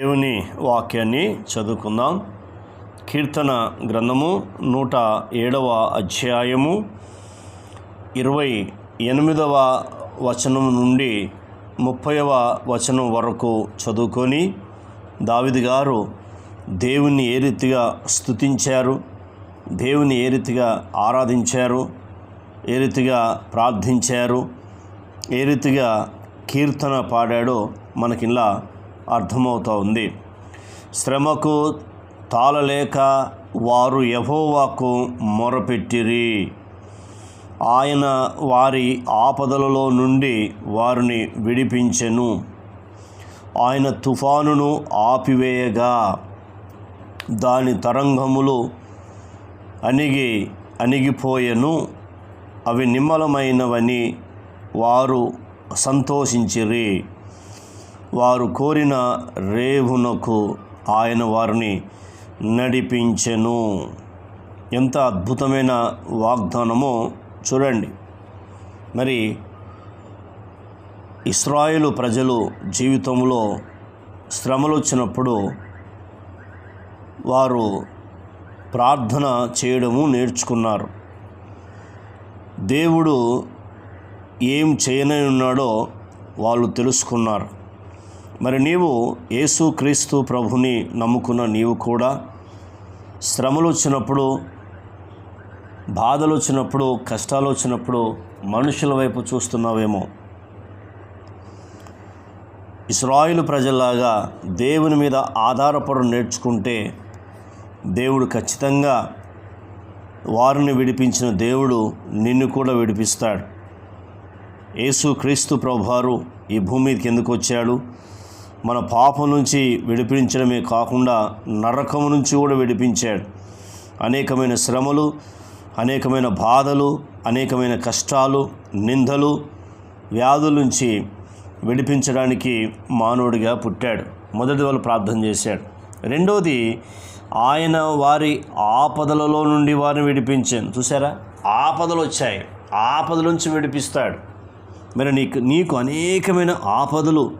దేవుని వాక్యాన్ని చదువుకుందాం. కీర్తన గ్రంథము నూట ఏడవ అధ్యాయము ఇరవై ఎనిమిదవ వచనం నుండి ముప్పైవ వచనం వరకు చదువుకొని దావిది గారు దేవుని ఏ రీతిగా స్తుతించారు? దేవుని ఏ రీతిగా ఆరాధించారు? ఏ రీతిగా ప్రార్థించారు? ఏ రీతిగా కీర్తన పాడాడో మనకి ఇలా అర్థమవుతూ ఉంది శ్రమకు తాళలేక వారు యహోవాకు మొరపెట్టిరి. ఆయన వారి ఆపదలలో నుండి వారిని విడిపించెను. ఆయన తుఫానును ఆపివేయగా. దాని తరంగములు అణిగి అణిగిపోయెను. అవి నిమ్మలమైనవని వారు సంతోషించిరి. వారు కోరిన రేవునకు ఆయన వారిని నడిపించెను. ఎంత అద్భుతమైన వాగ్దానమో చూడండి. మరి ఇస్రాయేలు ప్రజలు జీవితంలో శ్రమలు వచ్చినప్పుడు వారు ప్రార్థన చేయడము నేర్చుకున్నారు. దేవుడు ఏం చేయనని ఉన్నాడో వాళ్ళు తెలుసుకున్నారు. మరి నీవు యేసు క్రీస్తు ప్రభుని నమ్ముకున్న నీవు కూడా శ్రమలు వచ్చినప్పుడు బాధలు వచ్చినప్పుడు కష్టాలు వచ్చినప్పుడు మనుషుల వైపు చూస్తున్నావేమో. ఇస్రాయిల్ ప్రజల్లాగా దేవుని మీద ఆధారపడడం నేర్చుకుంటే దేవుడు ఖచ్చితంగా వారిని విడిపించిన దేవుడు నిన్ను కూడా విడిపిస్తాడు. యేసు క్రీస్తు ప్రభువారు ఈ భూమి మీదకి ఎందుకు వచ్చాడు? మన పాపం నుంచి విడిపించడమే కాకుండా నరకము నుంచి కూడా విడిపించాడు. అనేకమైన శ్రమలు అనేకమైన బాధలు అనేకమైన కష్టాలు నిందలు వ్యాధుల నుంచి విడిపించడానికి మానవుడిగా పుట్టాడు. మొదటి వాళ్ళు ప్రార్థన చేశాడు. రెండోది ఆయన వారి ఆపదలలో నుండి వారిని విడిపించాను చూసారా ఆపదలు వచ్చాయి. ఆపదల నుంచి విడిపిస్తాడు. మరి నీకు నీకు అనేకమైన ఆపదలు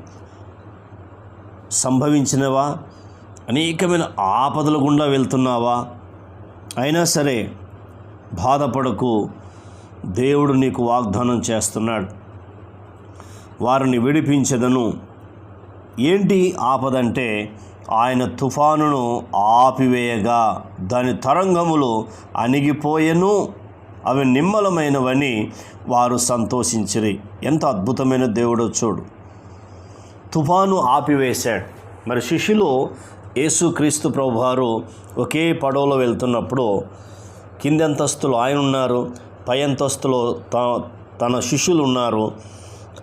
సంభవించినవా? అనేకమైన ఆపదల గుండా వెళ్తున్నావా? అయినా సరే బాధపడకు. దేవుడు నీకు వాగ్దానం చేస్తున్నాడు. వారిని విడిపించదను. ఏంటి ఆపదంటే ఆయన తుఫానును ఆపివేయగా దాని తరంగములు అణిగిపోయెను. అవి నిమ్మలమైనవని వారు సంతోషించిరి. ఎంత అద్భుతమైన దేవుడో చూడు. తుఫాను ఆపివేశాడు. మరి శిష్యులు యేసుక్రీస్తు ప్రభువారు ఒకే పడవలో వెళ్తున్నప్పుడు కిందంతస్తులు ఆయన ఉన్నారు పై అంతస్తులో త- తన శిష్యులు ఉన్నారు.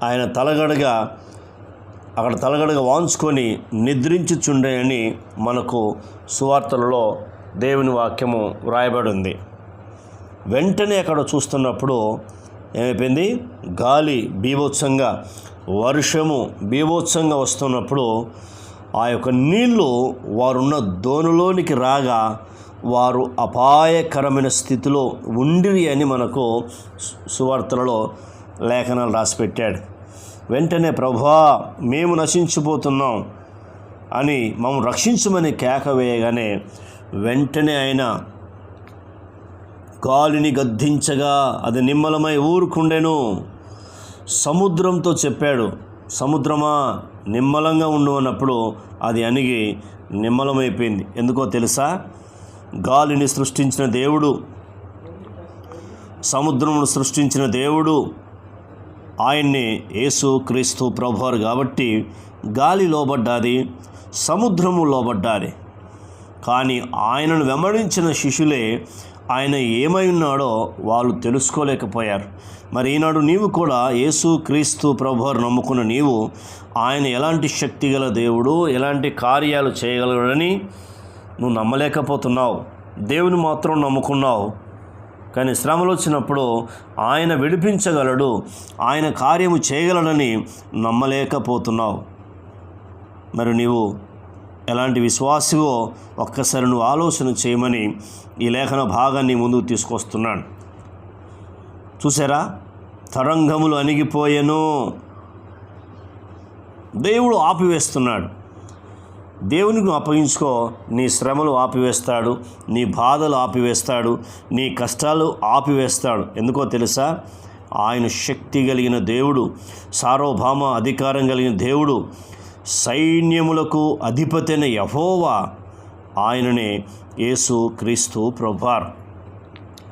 ఆయన తలగడగా అక్కడ తలగడగా వాంచుకొని నిద్రించుచుండని మనకు సువార్తలలో దేవుని వాక్యము వ్రాయబడి ఉంది వెంటనే అక్కడ చూస్తున్నప్పుడు ఏమైపోయింది? గాలి బీభత్సంగా వర్షము బీభోత్సంగా వస్తున్నప్పుడు ఆ యొక్క నీళ్ళు వారున్న దోణిలోనికి రాగా వారు అపాయకరమైన స్థితిలో ఉండిరి అని మనకు సువార్తలలో లేఖనాలు రాసిపెట్టాడు. వెంటనే ప్రభా మేము నశించిపోతున్నాం అని మమ్మల్ని రక్షించమని కేక వేయగానే వెంటనే ఆయన గాలిని గద్దించగా అది నిమ్మలమై ఊరుకుండెను. సముద్రంతో చెప్పాడు సముద్రమా నిమ్మలంగా ఉండు అన్నప్పుడు అది అణిగి నిమ్మలమైపోయింది. ఎందుకో తెలుసా? గాలిని సృష్టించిన దేవుడు సముద్రమును సృష్టించిన దేవుడు ఆయన్ని యేసు క్రీస్తు ప్రభువారు కాబట్టి గాలి లోబడ్డాది సముద్రము లోబడ్డాది. కానీ ఆయనను వెంబడించిన శిష్యులే ఆయన ఏమై ఉన్నాడో వాళ్ళు తెలుసుకోలేకపోయారు. మరి ఈనాడు నీవు కూడా యేసు క్రీస్తు ప్రభువారు నమ్ముకున్న నీవు ఆయన ఎలాంటి శక్తి గల దేవుడు ఎలాంటి కార్యాలు చేయగలడని నువ్వు నమ్మలేకపోతున్నావు. దేవుని మాత్రం నమ్ముకున్నావు. కానీ శ్రమలు వచ్చినప్పుడు ఆయన విడిపించగలడు ఆయన కార్యము చేయగలడని నమ్మలేకపోతున్నావు. మరి నీవు ఎలాంటి విశ్వాసివో ఒక్కసారి నువ్వు ఆలోచన చేయమని ఈ లేఖన భాగాన్ని ముందుకు తీసుకొస్తున్నాను. చూసారా? తరంగములు అణిగిపోయెను. దేవుడు ఆపివేస్తున్నాడు. దేవునికి నువ్వు అప్పగించుకో. నీ శ్రమలు ఆపివేస్తాడు. నీ బాధలు ఆపివేస్తాడు. నీ కష్టాలు ఆపివేస్తాడు. ఎందుకో తెలుసా? ఆయన శక్తి కలిగిన దేవుడు సార్వభౌమ అధికారం కలిగిన దేవుడు సైన్యములకు అధిపతిన యహోవా ఆయననే యేసు క్రీస్తు ప్రభార్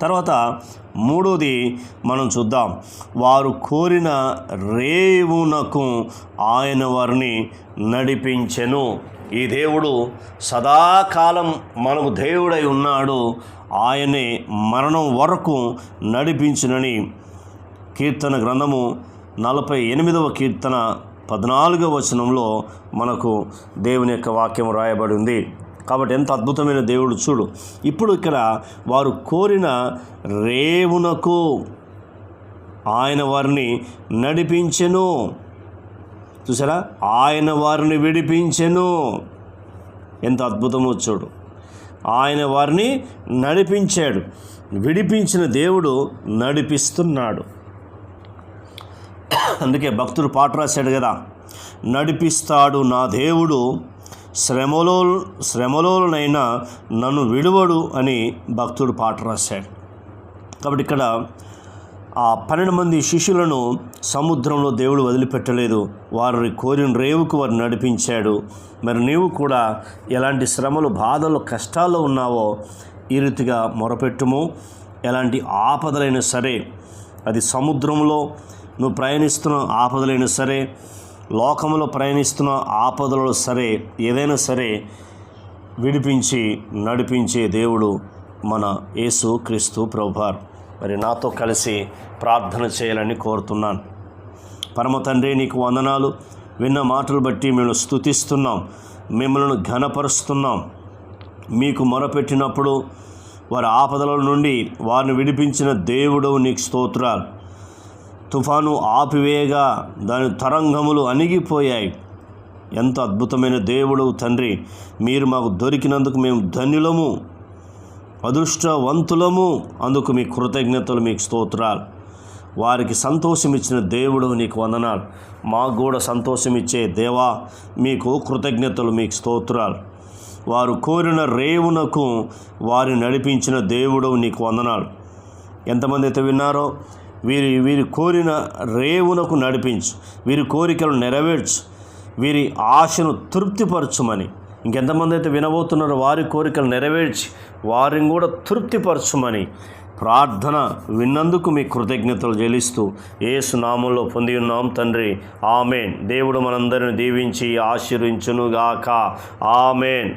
తర్వాత మూడోది మనం చూద్దాం. వారు కోరిన రేవునకు ఆయన వారిని నడిపించెను. ఈ దేవుడు సదాకాలం మనకు దేవుడై ఉన్నాడు. ఆయనే మరణం వరకు నడిపించునని కీర్తన గ్రంథము నలభై ఎనిమిదవ కీర్తన పద్నాలుగో వచనంలో మనకు దేవుని యొక్క వాక్యం రాయబడి ఉంది. కాబట్టి ఎంత అద్భుతమైన దేవుడు చూడు. ఇప్పుడు ఇక్కడ వారు కోరిన రేవునకు ఆయన వారిని నడిపించెను. చూసారా? ఆయన వారిని విడిపించెను. ఎంత అద్భుతమో చూడు. ఆయన వారిని నడిపించాడు. విడిపించిన దేవుడు నడిపిస్తున్నాడు. అందుకే భక్తుడు పాట రాశాడు కదా. నడిపిస్తాడు నా దేవుడు శ్రమలో శ్రమలోనైనా నన్ను విడువడు అని భక్తుడు పాట రాశాడు. కాబట్టి ఇక్కడ ఆ పన్నెండు మంది శిష్యులను సముద్రంలో దేవుడు వదిలిపెట్టలేదు. వారిని కోరిన రేవుకు వారు నడిపించాడు. మరి నీవు కూడా ఎలాంటి శ్రమలు బాధలు కష్టాల్లో ఉన్నావో ఈ రీతిగా మొరపెట్టుము. ఎలాంటి ఆపదలైనా సరే అది సముద్రంలో నువ్వు ప్రయాణిస్తున్న ఆపదలైనా సరే లోకంలో ప్రయాణిస్తున్న ఆపదలలో సరే ఏదైనా సరే విడిపించి నడిపించే దేవుడు మన యేసు క్రీస్తు ప్రభువారు. మరి నాతో కలిసి ప్రార్థన చేయాలని కోరుతున్నాను. పరమ తండ్రి నీకు వందనాలు. విన్న మాటలు బట్టి మేము స్తుతిస్తున్నాం. మిమ్మల్ని ఘనపరుస్తున్నాం. మీకు మొరపెట్టినప్పుడు వారి ఆపదల నుండి వారిని విడిపించిన దేవుడు నీకు స్తోత్రాలు. తుఫాను ఆపివేయగా దాని తరంగములు అణిగిపోయాయి. ఎంత అద్భుతమైన దేవుడు తండ్రి! మీరు మాకు దొరికినందుకు మేము ధన్యులము అదృష్టవంతులము అందుకు మీ కృతజ్ఞతలు మీకు స్తోత్రాలు. వారికి సంతోషం ఇచ్చిన దేవుడు నీకు వందనాలు. మాకు కూడా సంతోషం ఇచ్చే దేవా మీకు కృతజ్ఞతలు మీకు స్తోత్రాలు. వారు కోరిన రేవునకు వారిని నడిపించిన దేవుడు నీకు వందనాలు. ఎంతమంది అయితే విన్నారో వీరి వీరి కోరిన రేవునకు నడిపించు. వీరి కోరికలు నెరవేర్చు. వీరి ఆశను తృప్తిపరచుమని. ఇంకెంతమంది అయితే వినబోతున్నారో వారి కోరికలు నెరవేర్చి వారిని కూడా తృప్తిపరచుమని ప్రార్థన విన్నందుకు మీ కృతజ్ఞతలు చెల్లిస్తూ ఏసు నామంలో పొంది ఉన్నాం తండ్రి. ఆమెన్. దేవుడు మనందరిని దీవించి ఆశీర్వించునుగాక. ఆమెన్.